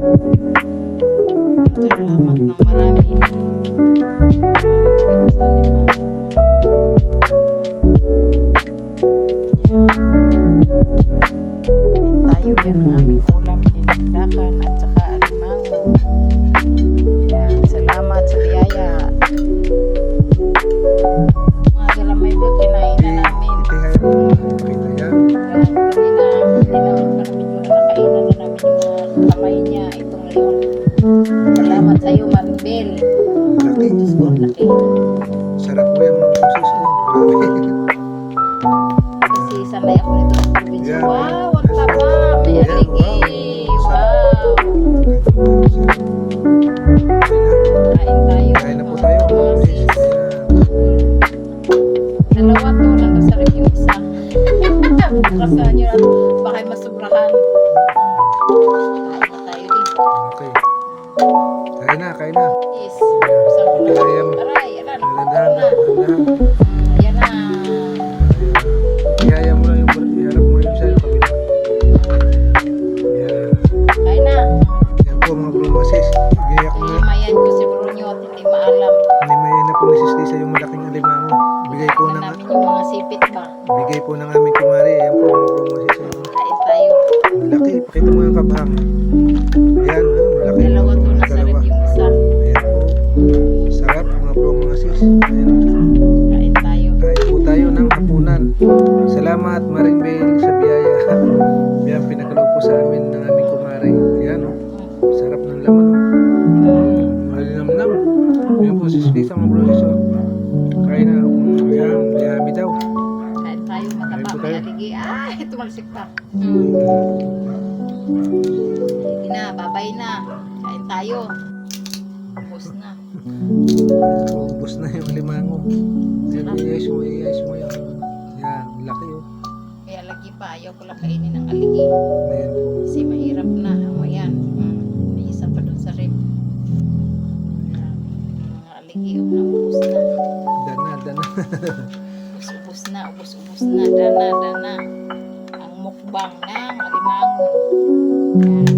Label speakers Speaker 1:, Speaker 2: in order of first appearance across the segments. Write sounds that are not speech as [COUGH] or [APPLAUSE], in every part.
Speaker 1: Salamat ng marami. Tayo meron aming kamay niya, itong leon. Salamat sa iyo, Maribel.
Speaker 2: Laki.
Speaker 1: Laki.
Speaker 2: Sarap mo yan mga sis. Grabe.
Speaker 1: Kasi sanay ako nito sa probinsya.
Speaker 2: Yeah.
Speaker 1: Wow, ang taba. May
Speaker 2: Yeah,
Speaker 1: aligi.
Speaker 2: wow.
Speaker 1: Kain tayo.
Speaker 2: Kain na po tayo.
Speaker 1: Dalawa to, nandun sa review isa. [LAUGHS] Bukas na nyo, baka masubrahan. Kain na. Yes.
Speaker 2: Mo.
Speaker 1: Aray, ala,
Speaker 2: Dahan, dahan.
Speaker 1: Yan na.
Speaker 2: Ihaya mo lang yung iharap mo yung sa kabila. Yan.
Speaker 1: Kain na.
Speaker 2: Yan po mga bro mga sis. Giyak na.
Speaker 1: Himayan ko si Brunyo at hindi maalam.
Speaker 2: Animayan na po ni sis Lisa yung malaking alimango. Bigay po ng
Speaker 1: namin yung mga sipit ba.
Speaker 2: bigay po ng aming kumari. Yan po mga bro mga sis.
Speaker 1: Kain tayo.
Speaker 2: Malaki. Pakita mo yung kabahang. Salamat Maring Bale sa biyaya. [LAUGHS] Yan, pinagalaw po sa amin ng aming kumari. Ayan o. Sarap ng laman o. Mm, malinamnam. Ayan po, sis Lisa mga bro sis o. Kain na. Ayan, mayami daw.
Speaker 1: Kain tayo.
Speaker 2: Po
Speaker 1: May aligi. Ay, tumalsik pa. Mm. Sige na. Babay na. Kain tayo. Ubus na. [LAUGHS]
Speaker 2: Ubus na yung limango. Ayan, iayos mo, iayos mo yung... Yan, laki o.
Speaker 1: Kaya lagi pa. Ayaw ko lang kainin ng aligi.
Speaker 2: Ayan.
Speaker 1: Kasi mahirap na. O yan. Mm. May isa pa dun sa rib. Mga aligi. O, naubos na.
Speaker 2: Dana, dana.
Speaker 1: Ubus-ubus na, ubus-ubus na, dana, dana. Ang mukbang ng alimango. Yan.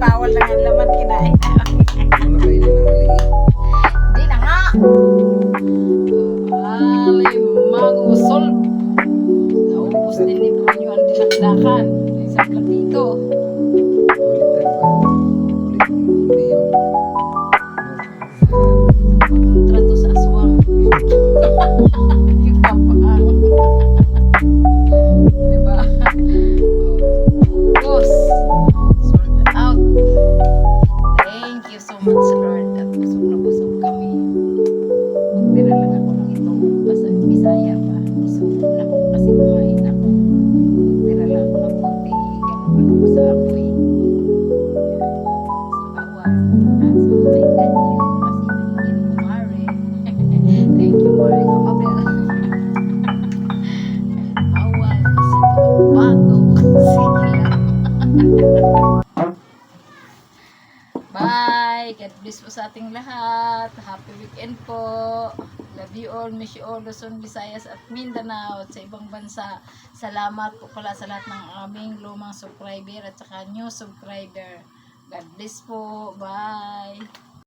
Speaker 1: Bawal lang ang laman kinain. Bye! God bless po sa ating lahat. Happy weekend po. Love you all. Miss you all. Luzon, Visayas at Mindanao at sa ibang bansa. Salamat po pala sa lahat ng aming lumang subscriber at saka new subscriber. God bless po. Bye!